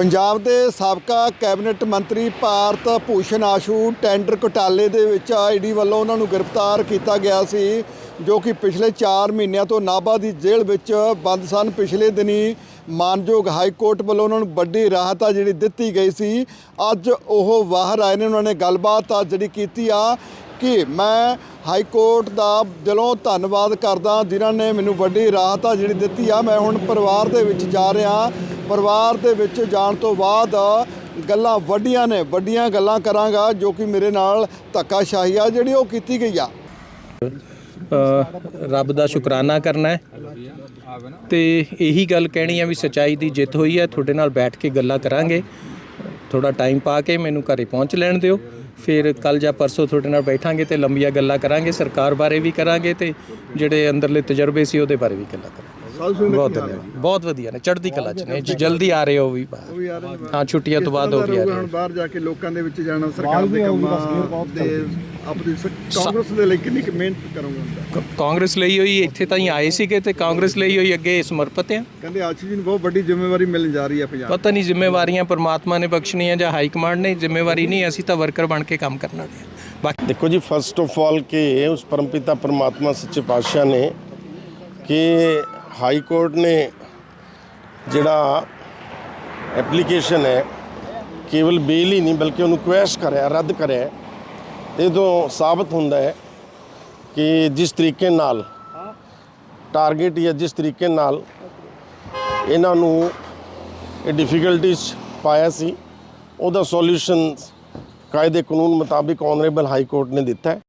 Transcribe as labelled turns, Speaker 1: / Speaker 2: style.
Speaker 1: ਪੰਜਾਬ ਦੇ ਸਾਬਕਾ ਕੈਬਨਿਟ ਮੰਤਰੀ ਭਾਰਤ ਭੂਸ਼ਣ ਆਸ਼ੂ ਟੈਂਡਰ ਘੁਟਾਲੇ ਦੇ ਵਿੱਚ ਈਡੀ ਵੱਲੋਂ ਉਹਨਾਂ ਨੂੰ ਗ੍ਰਿਫਤਾਰ ਕੀਤਾ ਗਿਆ ਸੀ, ਜੋ ਕਿ ਪਿਛਲੇ 4 ਮਹੀਨਿਆਂ ਤੋਂ ਨਾਭਾ ਦੀ ਜੇਲ੍ਹ ਵਿੱਚ ਬੰਦ ਸਨ। ਪਿਛਲੇ ਦਿਨੀ ਮਾਨਯੋਗ ਹਾਈ ਕੋਰਟ ਵੱਲੋਂ ਉਹਨਾਂ ਨੂੰ ਵੱਡੀ ਰਾਹਤ ਆ ਜਿਹੜੀ ਦਿੱਤੀ ਗਈ ਸੀ। ਅੱਜ ਉਹ ਬਾਹਰ ਆਏ ਨੇ, ਉਹਨਾਂ ਨੇ ਗੱਲਬਾਤ ਆ ਜਿਹੜੀ ਕੀਤੀ ਆ ਕਿ ਮੈਂ ਹਾਈ ਕੋਰਟ ਦਾ ਦਿਲੋਂ ਧੰਨਵਾਦ ਕਰਦਾ, ਜਿਨ੍ਹਾਂ ਨੇ ਮੈਨੂੰ ਵੱਡੀ ਰਾਹਤ ਆ ਜਿਹੜੀ ਦਿੱਤੀ ਆ। ਮੈਂ ਹੁਣ ਪਰਿਵਾਰ ਦੇ ਵਿੱਚ ਜਾ ਰਿਹਾ ਪਰਿਵਾਰ ਦੇ ਵਿੱਚ ਜਾਣ ਤੋਂ ਬਾਅਦ ਗੱਲਾਂ ਵੱਡੀਆਂ ਨੇ, ਵੱਡੀਆਂ ਗੱਲਾਂ ਕਰਾਂਗਾ, ਜੋ ਕਿ ਮੇਰੇ ਨਾਲ ਧੱਕਾਸ਼ਾਹੀ ਆ, ਜਿਹੜੀ ਉਹ ਕੀਤੀ ਗਈ ਆ।
Speaker 2: ਰੱਬ ਦਾ ਸ਼ੁਕਰਾਨਾ ਕਰਨਾ ਹੈ। ਤੇ ਇਹੀ ਗੱਲ ਕਹਿਣੀ ਆ ਵੀ ਸਚਾਈ ਦੀ ਜਿੱਤ ਹੋਈ ਹੈ ਤੁਹਾਡੇ ਨਾਲ ਬੈਠ ਕੇ ਗੱਲਾਂ ਕਰਾਂਗੇ। ਥੋੜਾ ਟਾਈਮ ਪਾ ਕੇ ਮੈਨੂੰ ਘਰੇ ਪਹੁੰਚ ਲੈਣ ਦਿਓ। ਫਿਰ ਕੱਲ ਜਾਂ ਪਰਸੋਂ ਤੁਹਾਡੇ ਨਾਲ ਬੈਠਾਂਗੇ ਤੇ ਲੰਬੀਆਂ ਗੱਲਾਂ ਕਰਾਂਗੇ, ਸਰਕਾਰ ਬਾਰੇ ਵੀ ਕਰਾਂਗੇ ਤੇ ਜਿਹੜੇ ਅੰਦਰਲੇ ਤਜਰਬੇ ਸੀ ਉਹਦੇ ਬਾਰੇ ਵੀ ਗੱਲਾਂ ਕਰਾਂਗੇ। ਬਹੁਤ ਧੰਨਵਾਦ। ਬਹੁਤ ਵਧੀਆ ਨੇ ਚੜ੍ਹਦੀ ਕਲਾ ਚ ਨੇ। ਜੀ ਜਲਦੀ ਆ ਰਹੇ ਹੋ ਵੀ ਬਾਹਰ। ਹਾਂ ਛੁੱਟੀਆਂ ਤੋਂ ਬਾਅਦ ਹੋ ਵੀ ਆ ਰਹੇ
Speaker 1: ਹੁਣ। ਬਾਹਰ ਜਾ ਕੇ ਲੋਕਾਂ ਦੇ ਵਿੱਚ ਜਾਣਾ ਸਰਕਾਰ ਦੇ ਕੰਮਾਂ ਦੇ ਆਪਣੀ ਕਾਂਗਰਸ ਦੇ ਲਈ ਕਿੰਨੀ ਕੁ ਮਿਹਨਤ ਕਰੋਗੇ?
Speaker 2: ਕਾਂਗਰਸ ਲਈ ਹੋਈ ਇੱਥੇ ਤਾਂ ਹੀ ਆਏ ਸੀਗੇ ਤੇ ਕਾਂਗਰਸ ਲਈ ਹੋਈ ਅੱਗੇ ਸਮਰਪਿਤ ਆ।
Speaker 1: ਕਹਿੰਦੇ ਆਸ਼ੂ ਜੀ ਨੂੰ ਬਹੁਤ ਵੱਡੀ ਜ਼ਿੰਮੇਵਾਰੀ ਮਿਲਣ ਜਾ ਰਹੀ ਹੈ ਪੰਜਾਬ
Speaker 2: ਪਤਾ ਨਹੀਂ ਜ਼ਿੰਮੇਵਾਰੀਆਂ ਪਰਮਾਤਮਾ ਨੇ ਬਖਸ਼ਣੀਆਂ ਜਾਂ ਹਾਈ ਕਮਾਂਡ ਨੇ ਜ਼ਿੰਮੇਵਾਰੀ ਨਹੀਂ ਅਸੀਂ ਤਾਂ ਵਰਕਰ ਬਣ ਕੇ ਕੰਮ ਕਰਨਾ ਹੈ ਬਾਕੀ
Speaker 3: ਦੇਖੋ ਜੀ ਫਸਟ ਆਫ ਆਲ ਕਿ ਉਸ ਪਰਮਪਿਤਾ ਪਰਮਾਤਮਾ ਸੱਚੇ ਪਾਤਸ਼ਾਹ ਨੇ ਕਿ ਹਾਈ ਕੋਰਟ ਨੇ ਜਿਹੜਾ ਐਪਲੀਕੇਸ਼ਨ ਹੈ, ਕੇਵਲ ਬੇਲ ਹੀ ਨਹੀਂ ਬਲਕਿ ਉਹਨੂੰ ਕੁਐਸ਼ ਕਰਿਆ, ਰੱਦ ਕਰਿਆ ਤੇ ਇਹ ਤੋਂ ਸਾਬਤ ਹੁੰਦਾ ਹੈ ਕਿ ਜਿਸ ਤਰੀਕੇ ਨਾਲ ਟਾਰਗੇਟ ਜਾਂ ਜਿਸ ਤਰੀਕੇ ਨਾਲ ਇਹਨਾਂ ਨੂੰ ਇਹ ਡਿਫਿਕਲਟੀਜ਼ ਪਾਇਆ ਸੀ, ਉਹਦਾ ਸੋਲੂਸ਼ਨ ਕਾਇਦੇ ਕਾਨੂੰਨ ਮੁਤਾਬਿਕ ਆਨਰੇਬਲ ਹਾਈ ਕੋਰਟ ਨੇ ਦਿੱਤਾ ਹੈ।